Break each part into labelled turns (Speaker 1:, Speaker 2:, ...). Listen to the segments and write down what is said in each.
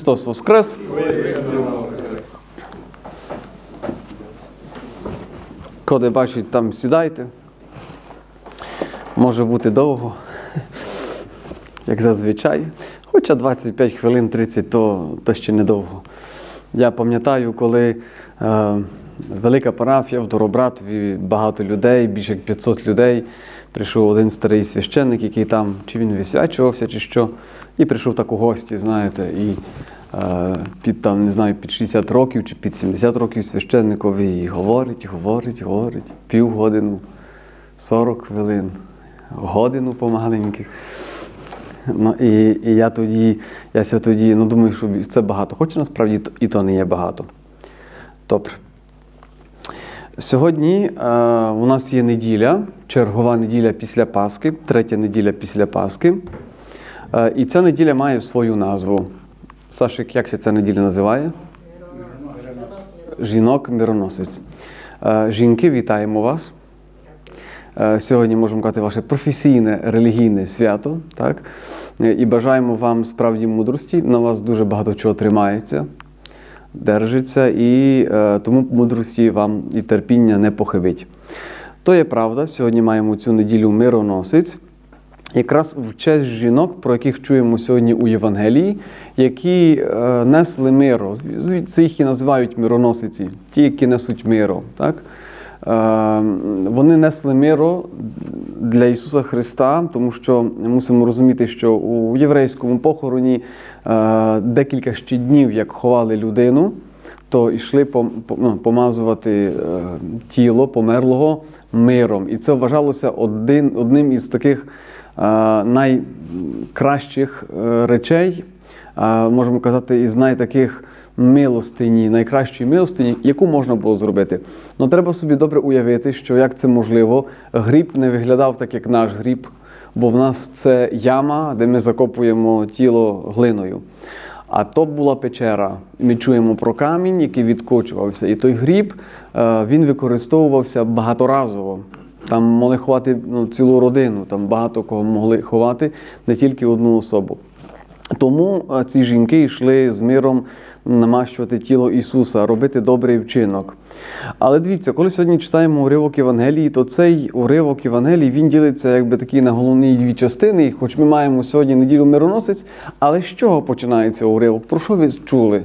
Speaker 1: Христос Воскрес! Коли бачить, там сідайте. Може бути довго, як зазвичай. Хоча 25 хвилин 30 то, то ще недовго. Я пам'ятаю, коли е, велика парафія в Доробратові, багато людей, більше як 500 людей. Прийшов один старий священник, який там, чи він висвячувався, чи що, і прийшов так у гості, знаєте, і е, під там, не знаю, під 60 років чи під 70 років священникові і говорить, говорить, говорить, півгодину, 40 хвилин, годину помаленьки. Ну, і, і я тоді, я тоді ну, думаю, що це багато. Хоча насправді і то не є багато. Добре. Сьогодні е, у нас є неділя, чергова неділя після Пасхи, третя неділя після Пасхи. Е, і ця неділя має свою назву. Сашик, як се ця неділя називає? Жінок мироносець. Е, жінки, вітаємо вас. Е, Сьогодні можемо казати ваше професійне релігійне свято, так? Е, І бажаємо вам справді мудрості. На вас дуже багато чого тримається, держиться, і е, тому мудрості вам і терпіння не похибить. То є правда. Сьогодні маємо цю неділю мироносець. Якраз в честь жінок, про яких чуємо сьогодні у Євангелії, які е, несли миро. Їх і називають мироносиці, ті, які несуть миро. Так? Е, вони несли миро для Ісуса Христа, тому що мусимо розуміти, що у єврейському похороні е, декілька ще днів, як ховали людину, то йшли ну, помазувати е, тіло померлого миром. І це вважалося один, одним із таких найкращих речей, можемо казати, із найтаких милостині, найкращої милостині, яку можна було зробити. Ну треба собі добре уявити, що як це можливо, гріб не виглядав так, як наш гріб, бо в нас це яма, де ми закопуємо тіло глиною. А то була печера. Ми чуємо про камінь, який відкочувався. І той гріб е, він використовувався багаторазово. Там могли ховати ну, цілу родину, там багато кого могли ховати, не тільки одну особу. Тому е, ці жінки йшли з миром намащувати тіло Ісуса, робити добрий вчинок. Але дивіться, коли сьогодні читаємо уривок Євангелії, то цей уривок Євангелії він ділиться якби такі на головні дві частини. Хоч ми маємо сьогодні неділю мироносець, але з чого починається уривок? Про що ви чули?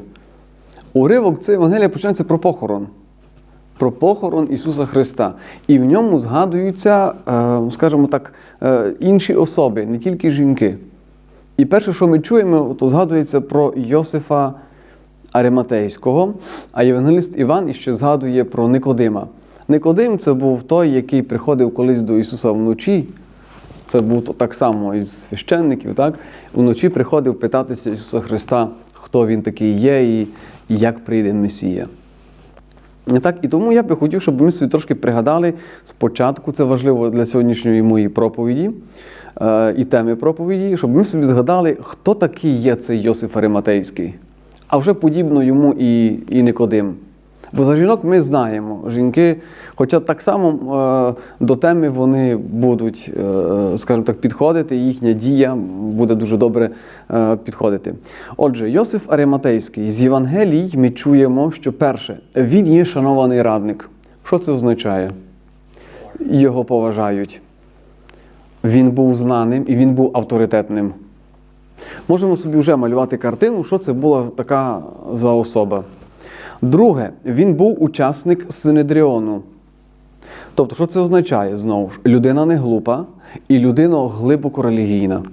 Speaker 1: Уривок це Євангелія починається про похорон. Про похорон Ісуса Христа. І в ньому згадуються, е, скажімо так, е, інші особи, не тільки жінки. І перше, що ми чуємо, то згадується про Йосифа Ариматейського, а євангеліст Іван іще згадує про Никодима. Никодим це був той, який приходив колись до Ісуса вночі. Це був так само із священників, так? Вночі приходив питатися Ісуса Христа, хто він такий є і, як прийде Месія. Так, і тому я би хотів, щоб ми собі трошки пригадали спочатку, це важливо для сьогоднішньої моєї проповіді е, і теми проповіді, щоб ми собі згадали, хто такий є цей Йосиф Ариматейський, а вже подібно йому і, і Никодим. Бо за жінок ми знаємо, жінки, хоча так само е, до теми вони будуть, е, скажімо так, підходити, їхня дія буде дуже добре е, підходити. Отже, Йосиф Ариматейський з Євангелій ми чуємо, що перше, він є шанований радник. Що це означає? Його поважають. Він був знаним і він був авторитетним. Можемо собі вже малювати картину, що це була така за особа. Друге, він був учасник Синедріону. Тобто, що це означає знову ж? Людина не глупа і людина глибоко релігійна.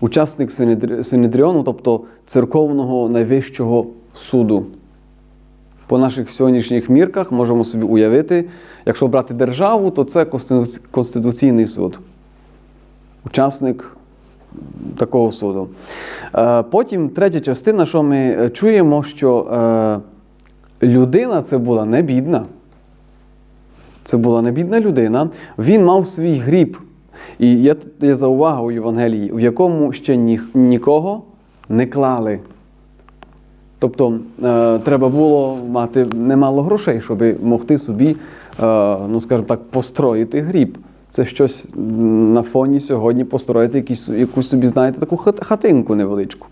Speaker 1: Учасник Синедрі- Синедріону, тобто церковного найвищого суду. По наших сьогоднішніх мірках можемо собі уявити, якщо брати державу, то це Конституційний суд. Учасник такого суду. Е, Потім третя частина, що ми е, чуємо, що е, людина це була не бідна. Це була не бідна людина. Він мав свій гріб. І є, є заувага у Євангелії, в якому ще ні, нікого не клали. Тобто е, треба було мати немало грошей, щоб могти собі, е, ну скажімо так, построїти гріб. Це щось на фоні сьогодні построїти якісь, якусь собі, знаєте, таку хатинку невеличку.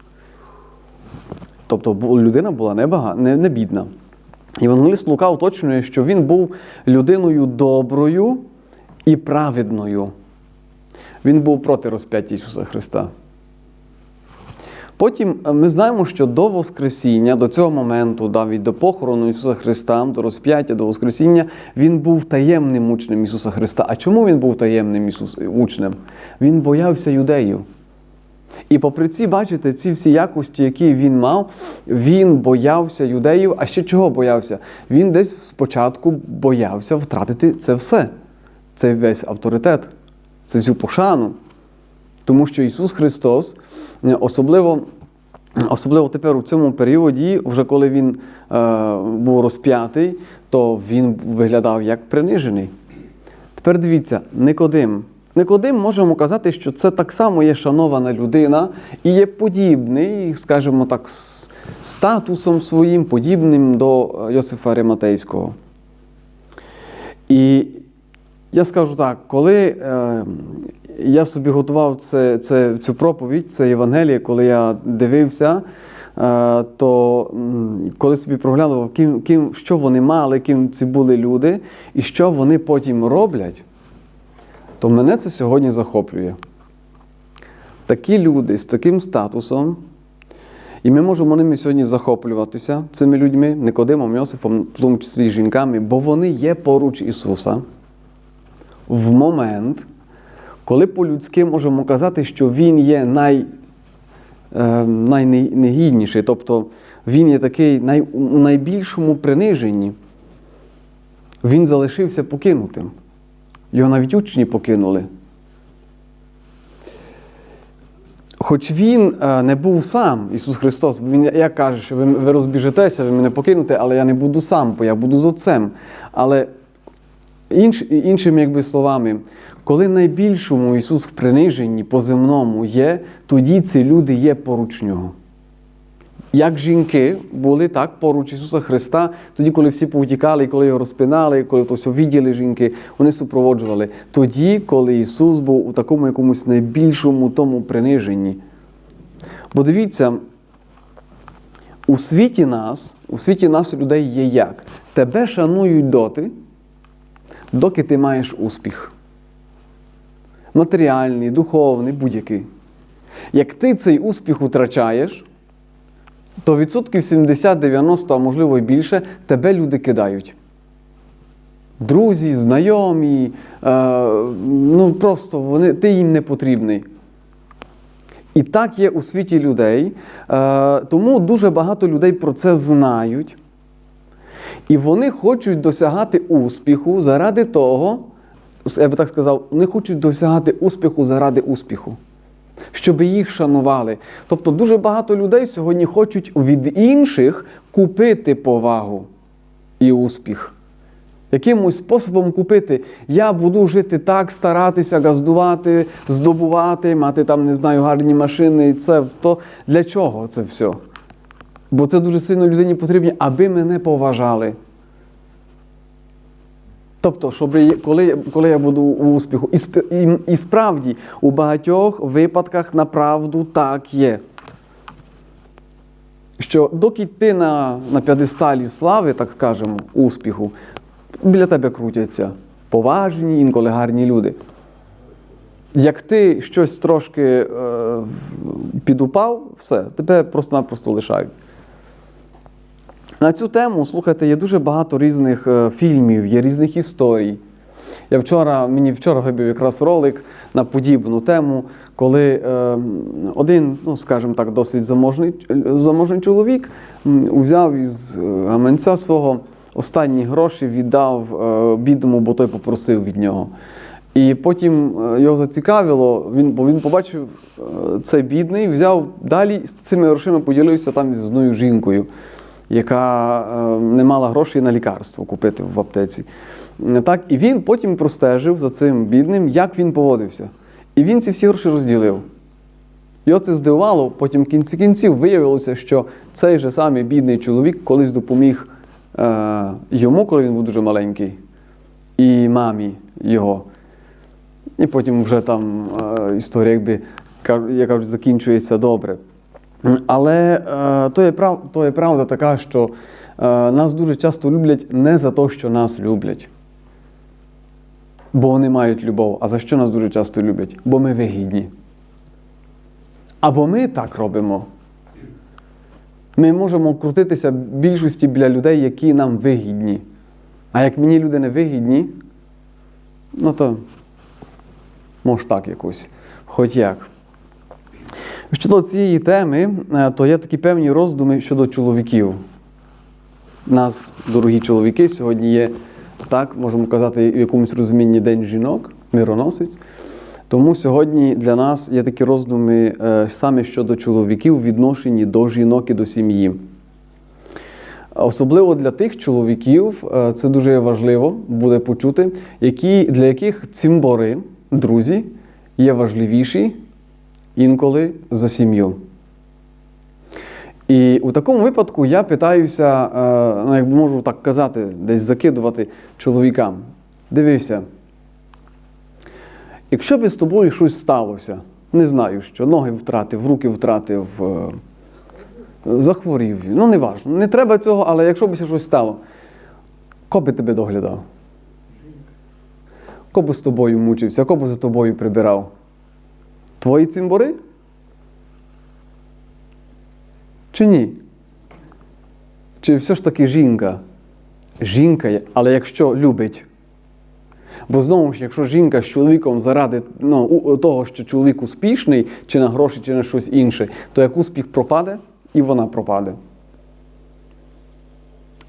Speaker 1: Тобто людина була не, бага, не, не бідна. Євангеліст Лука уточнює, що він був людиною доброю і праведною. Він був проти розп'яття Ісуса Христа. Потім е, ми знаємо, що до Воскресіння, до цього моменту, навіть до похорону Ісуса Христа, до розп'яття, до Воскресіння, Він був таємним учнем Ісуса Христа. А чому він був таємним Ісус, учнем? Він боявся юдеїв. І попри ці, бачите, ці всі якості, які він мав, він боявся юдеїв. А ще чого боявся? Він десь спочатку боявся втратити це все, цей весь авторитет, це всю пошану. Тому що Ісус Христос, е, особливо, особливо тепер у цьому періоді, вже коли Він е, був розп'ятий, то Він виглядав як принижений. Тепер дивіться, Никодим. Никодим можемо казати, що це так само є шанована людина і є подібний, скажімо так, статусом своїм, подібним до е, Йосифа Риматейського. І я скажу так, коли е, я собі готував це, це, цю проповідь, це Євангеліє, коли я дивився, е, то коли собі проглядував, ким, ким, що вони мали, ким ці були люди, і що вони потім роблять, то мене це сьогодні захоплює. Такі люди з таким статусом, і ми можемо ними сьогодні захоплюватися, цими людьми, Никодимом, Йосифом, в тому числі жінками, бо вони є поруч Ісуса в момент, коли по-людськи можемо казати, що Він є най, е, найнегідніший, тобто Він є такий най, у найбільшому приниженні. Він залишився покинутим. Його навіть учні покинули. Хоч він е, не був сам, Ісус Христос, Він як каже, що ви, ви розбіжетеся, ви мене покинете, але я не буду сам, бо я буду з Отцем. Але інш, іншими якби, словами, коли найбільшому Ісус в приниженні по земному є, тоді ці люди є поруч нього. Як жінки були так поруч Ісуса Христа, тоді, коли всі повтікали, коли його розпинали, коли то все відділи жінки, вони супроводжували. Тоді, коли Ісус був у такому якомусь найбільшому тому приниженні. Бо дивіться, у світі нас, у світі нас людей є як? Тебе шанують доти, доки ти маєш успіх. Матеріальний, духовний, будь-який. Як ти цей успіх втрачаєш, то відсотків 70-90, а можливо і більше, тебе люди кидають. Друзі, знайомі, е, ну просто вони, ти їм не потрібний. І так є у світі людей. Е, тому дуже багато людей про це знають. І вони хочуть досягати успіху заради того, я би так сказав, вони хочуть досягати успіху заради успіху щоб їх шанували. Тобто дуже багато людей сьогодні хочуть від інших купити повагу і успіх. Якимось способом купити. Я буду жити так, старатися, газдувати, здобувати, мати там, не знаю, гарні машини і це то. Для чого це все? Бо це дуже сильно людині потрібно, аби мене поважали. Тобто, щоб коли, коли я буду у успіху, і, і, і справді у багатьох випадках направду так є. Що доки ти на, на п'ядесталі слави, так скажемо, успіху, біля тебе крутяться поважні, інколи гарні люди. Як ти щось трошки е, підупав, все, тебе просто-напросто лишають. На цю тему, слухайте, є дуже багато різних е, фільмів, є різних історій. Я вчора, мені вчора вибив якраз ролик на подібну тему, коли е, один, ну скажімо так, досить заможний, заможний чоловік взяв із е, гаманця свого останні гроші, віддав е, бідному, бо той попросив від нього. І потім е, його зацікавило, він, бо він побачив е, цей бідний, взяв далі з цими грошима поділився там з одною жінкою яка е, не мала грошей на лікарство купити в аптеці. Так, і він потім простежив за цим бідним, як він поводився. І він ці всі гроші розділив. Його це здивувало, потім в кінці кінців виявилося, що цей же самий бідний чоловік колись допоміг е, йому, коли він був дуже маленький, і мамі його. І потім вже там е, історія, якби, як кажуть, закінчується добре. Але е, то, є прав, то є правда така, що е, нас дуже часто люблять не за те, що нас люблять. Бо вони мають любов. А за що нас дуже часто люблять? Бо ми вигідні. Або ми так робимо. Ми можемо крутитися більшості біля людей, які нам вигідні. А як мені люди не вигідні, ну то може так якось, хоч як. Щодо цієї теми, е, то є такі певні роздуми щодо чоловіків. Нас, дорогі чоловіки, сьогодні є, так, можемо казати, в якомусь розумінні День жінок, мироносець. Тому сьогодні для нас є такі роздуми е, саме щодо чоловіків відношенні до жінок і до сім'ї. Особливо для тих чоловіків, е, це дуже важливо буде почути, які, для яких цимбори, друзі, є важливіші інколи за сім'ю. І у такому випадку я питаюся, е, ну, як можу так казати, десь закидувати чоловікам. Дивися, якщо б з тобою щось сталося, не знаю що, ноги втратив, руки втратив, е, захворів, ну не важно, не треба цього, але якщо б щось стало, хто би тебе доглядав? Хто би з тобою мучився, хто би за тобою прибирав? Твої цимбори? Чи ні? Чи все ж таки жінка? Жінка, але якщо любить. Бо знову ж, якщо жінка з чоловіком заради ну, того, що чоловік успішний, чи на гроші, чи на щось інше, то як успіх пропаде, і вона пропаде.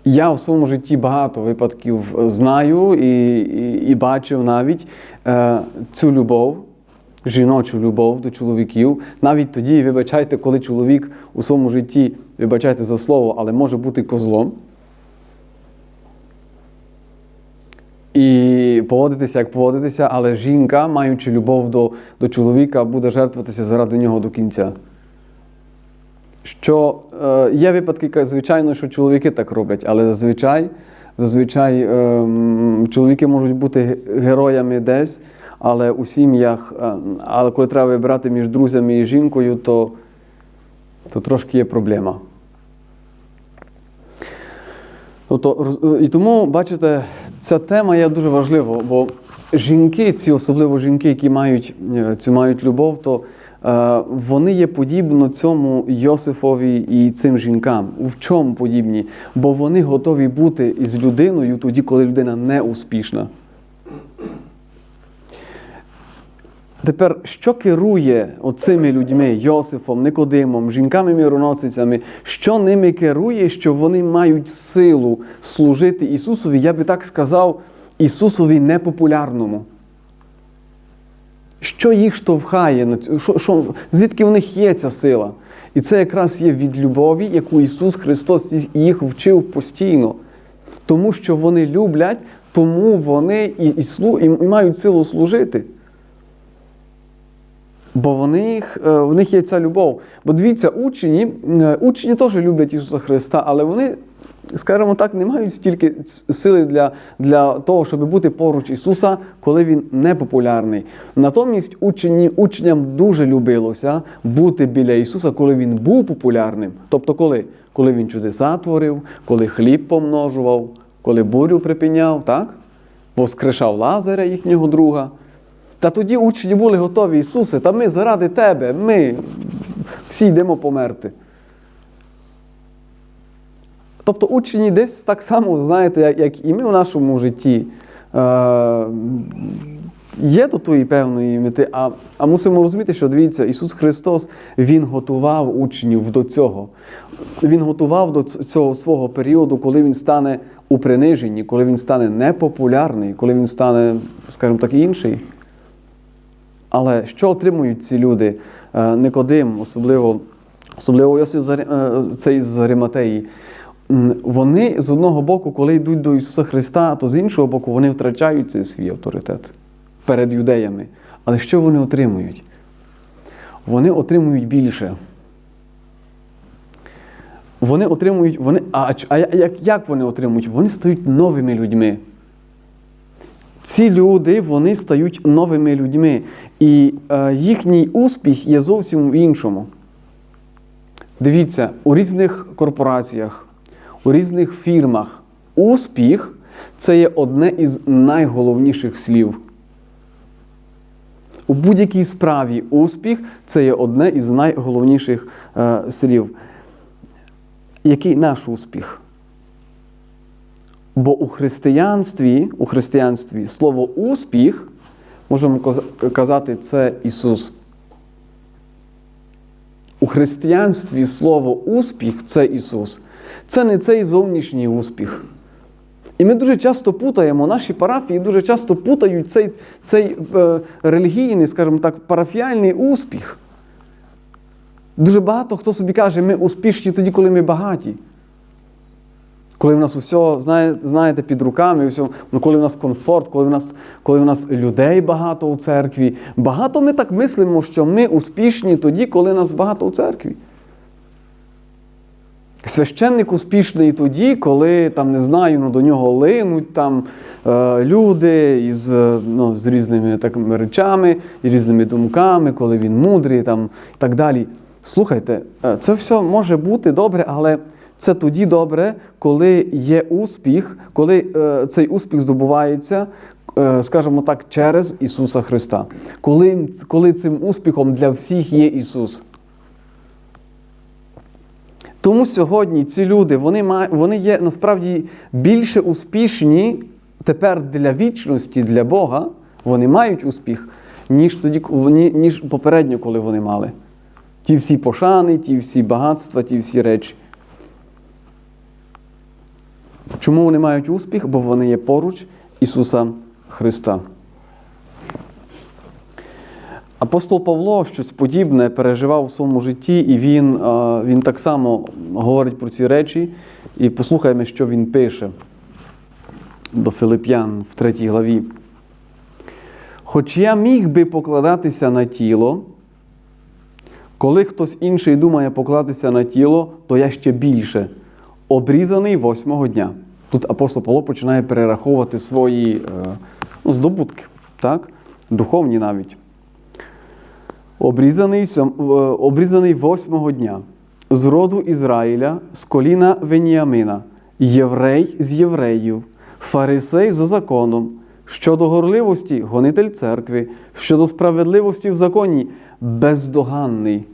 Speaker 1: Я в своєму житті багато випадків знаю і, і, і бачив навіть е, цю любов, жіночу любов до чоловіків. Навіть тоді, вибачайте, коли чоловік у своєму житті, вибачайте за слово, але може бути козлом. І поводитися, як поводитися, але жінка, маючи любов до, до чоловіка, буде жертвуватися заради нього до кінця. Що е, є випадки, звичайно, що чоловіки так роблять, але зазвичай, зазвичай е, чоловіки можуть бути героями десь, але у сім'ях, е, але коли треба вибирати між друзями і жінкою, то, то трошки є проблема. Тобто, і тому, бачите, ця тема є дуже важлива, бо жінки, ці особливо жінки, які мають е, цю мають любов, то е, вони є подібно цьому Йосифові і цим жінкам. В чому подібні? Бо вони готові бути із людиною тоді, коли людина не успішна. Тепер, що керує оцими людьми, Йосифом, Никодимом, жінками-міроносицями, що ними керує, що вони мають силу служити Ісусові, я би так сказав, Ісусові непопулярному. Що їх штовхає, що, що, звідки в них є ця сила? І це якраз є від любові, яку Ісус Христос їх вчив постійно. Тому що вони люблять, тому вони і, і, і і мають силу служити. Бо в них, е, в них є ця любов. Бо дивіться, учні, е, учні теж люблять Ісуса Христа, але вони, скажімо так, не мають стільки сили для, для того, щоб бути поруч Ісуса, коли Він не популярний. Натомість учні, учням дуже любилося бути біля Ісуса, коли Він був популярним. Тобто коли? Коли Він чудеса творив, коли хліб помножував, коли бурю припиняв, так? воскрешав Лазаря, їхнього друга. Та тоді учні були готові, Ісусе, та ми заради Тебе, ми всі йдемо померти. Тобто учні десь так само, знаєте, як, і ми в нашому житті. Е, Є до тої певної мети, а, а мусимо розуміти, що дивіться, Ісус Христос Він готував учнів до цього. Він готував до цього свого періоду, коли він стане у приниженні, коли він стане непопулярний, коли він стане, скажімо так, інший. Але що отримують ці люди? Е, Никодим, особливо, особливо Йосиф е, цей з Ариматеї. Вони з одного боку, коли йдуть до Ісуса Христа, то з іншого боку, вони втрачають цей свій авторитет перед юдеями. Але що вони отримують? Вони отримують більше. Вони отримують, вони, а, а як, як вони отримують? Вони стають новими людьми. Ці люди вони стають новими людьми, і е, їхній успіх є зовсім в іншому. Дивіться, у різних корпораціях, у різних фірмах успіх це є одне із найголовніших слів. У будь-якій справі успіх це є одне із найголовніших е, слів. Який наш успіх? Бо у християнстві, у християнстві слово успіх, можемо казати, це Ісус. У християнстві слово успіх це Ісус. Це не цей зовнішній успіх. І ми дуже часто путаємо, наші парафії дуже часто путають цей, цей е, релігійний, скажімо так, парафіальний успіх. Дуже багато хто собі каже, ми успішні тоді, коли ми багаті. Коли в нас усе, знаєте, під руками, все, ну, коли в нас комфорт, коли в нас, коли в нас людей багато у церкві. Багато ми так мислимо, що ми успішні тоді, коли нас багато у церкві. Священник успішний тоді, коли там, не знаю, ну, до нього линуть там е, люди із, е, ну, з різними такими речами і різними думками, коли він мудрий там, і так далі. Слухайте, е, це все може бути добре, але це тоді добре, коли є успіх, коли е, цей успіх здобувається, е, скажімо так, через Ісуса Христа. Коли, коли цим успіхом для всіх є Ісус. Тому сьогодні ці люди вони, вони є насправді більше успішні тепер для вічності, для Бога. Вони мають успіх, ніж тоді, ніж попередньо, коли вони мали. Ті всі пошани, ті всі багатства, ті всі речі. Чому вони мають успіх? Бо вони є поруч Ісуса Христа. Апостол Павло щось подібне переживав у своєму житті, і він, е, він так само говорить про ці речі. І послухаємо, що він пише до Филип'ян в третій главі. Хоч я міг би покладатися на тіло, коли хтось інший думає покладатися на тіло, то я ще більше обрізаний восьмого дня. Тут апостол Павло починає перераховувати свої е, ну, здобутки, так? духовні навіть обрізаний, е, обрізаний восьмого дня, з роду Ізраїля, з коліна Веніамина, єврей з євреїв, фарисей за законом, щодо горливості гонитель церкви, щодо справедливості в законі, бездоганний.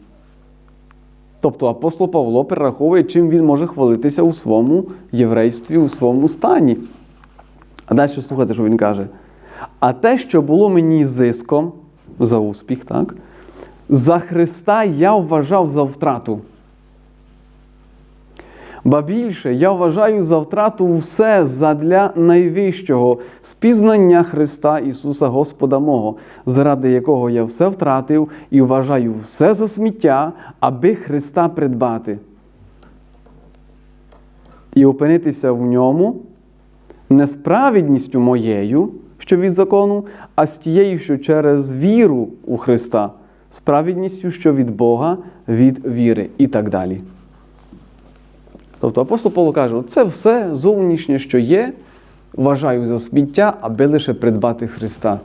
Speaker 1: Тобто апостол Павло перераховує, чим він може хвалитися у своєму єврействі, у своєму стані. А далі слухайте, що він каже. А те, що було мені зиском за успіх, так? за Христа я вважав за втрату. Ба більше, я вважаю за втрату все задля найвищого спізнання Христа Ісуса Господа мого, заради якого я все втратив і вважаю все за сміття, аби Христа придбати. І опинитися в ньому не з праведністю моєю, що від закону, а з тією, що через віру у Христа, з праведністю, що від Бога, від віри і так далі. Тобто апостол Павло каже, це все зовнішнє, що є, вважаю за сміття, аби лише придбати Христа.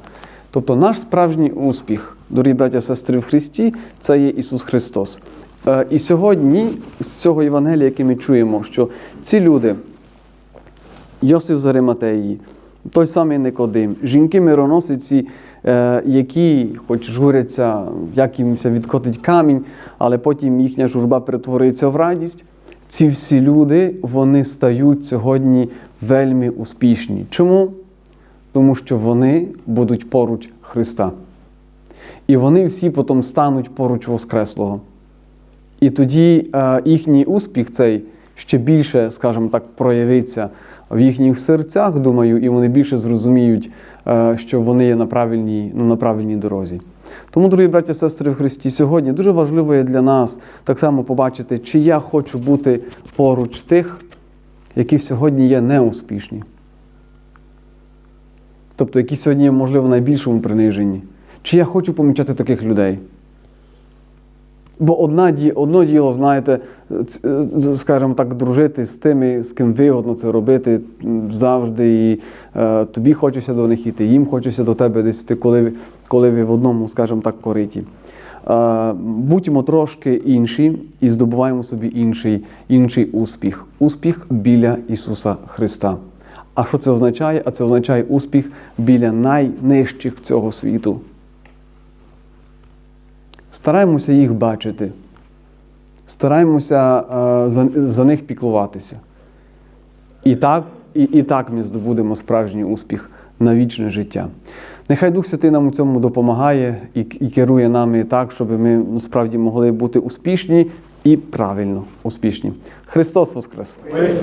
Speaker 1: Тобто наш справжній успіх, дорогі браття сестри в Христі, це є Ісус Христос. Е, І сьогодні з цього Євангелія, яке ми чуємо, що ці люди, Йосиф з Ариматеї, той самий Никодим, жінки мироносиці, е, які, хоч журяться, як їм відкотить камінь, але потім їхня журба перетворюється в радість. Ці всі люди вони стають сьогодні вельми успішні. Чому? Тому що вони будуть поруч Христа. І вони всі потім стануть поруч Воскреслого. І тоді е, їхній успіх цей ще більше, скажімо так, проявиться в їхніх серцях, думаю, і вони більше зрозуміють, е, що вони є на правильній, ну, на правильній дорозі. Тому, дорогі браті і сестри в Христі, сьогодні дуже важливо є для нас так само побачити, чи я хочу бути поруч тих, які сьогодні є неуспішні. Тобто, які сьогодні є, можливо, в найбільшому приниженні. Чи я хочу помічати таких людей? Бо одна, ді- одно діло, знаєте, е, скажімо так, дружити з тими, з ким вигодно це робити завжди. І е, тобі хочеться до них іти, їм хочеться до тебе десь йти, коли, коли ви в одному, скажімо так, кориті. Е, Будьмо трошки інші і здобуваємо собі інший, інший успіх. Успіх біля Ісуса Христа. А що це означає? А це означає успіх біля найнижчих цього світу. Стараємося їх бачити, стараємося е, за, за них піклуватися. І так, і, і так ми здобудемо справжній успіх на вічне життя. Нехай Дух Святий нам у цьому допомагає і, і керує нами так, щоб ми насправді могли бути успішні і правильно успішні. Христос Воскрес!
Speaker 2: Воскрес!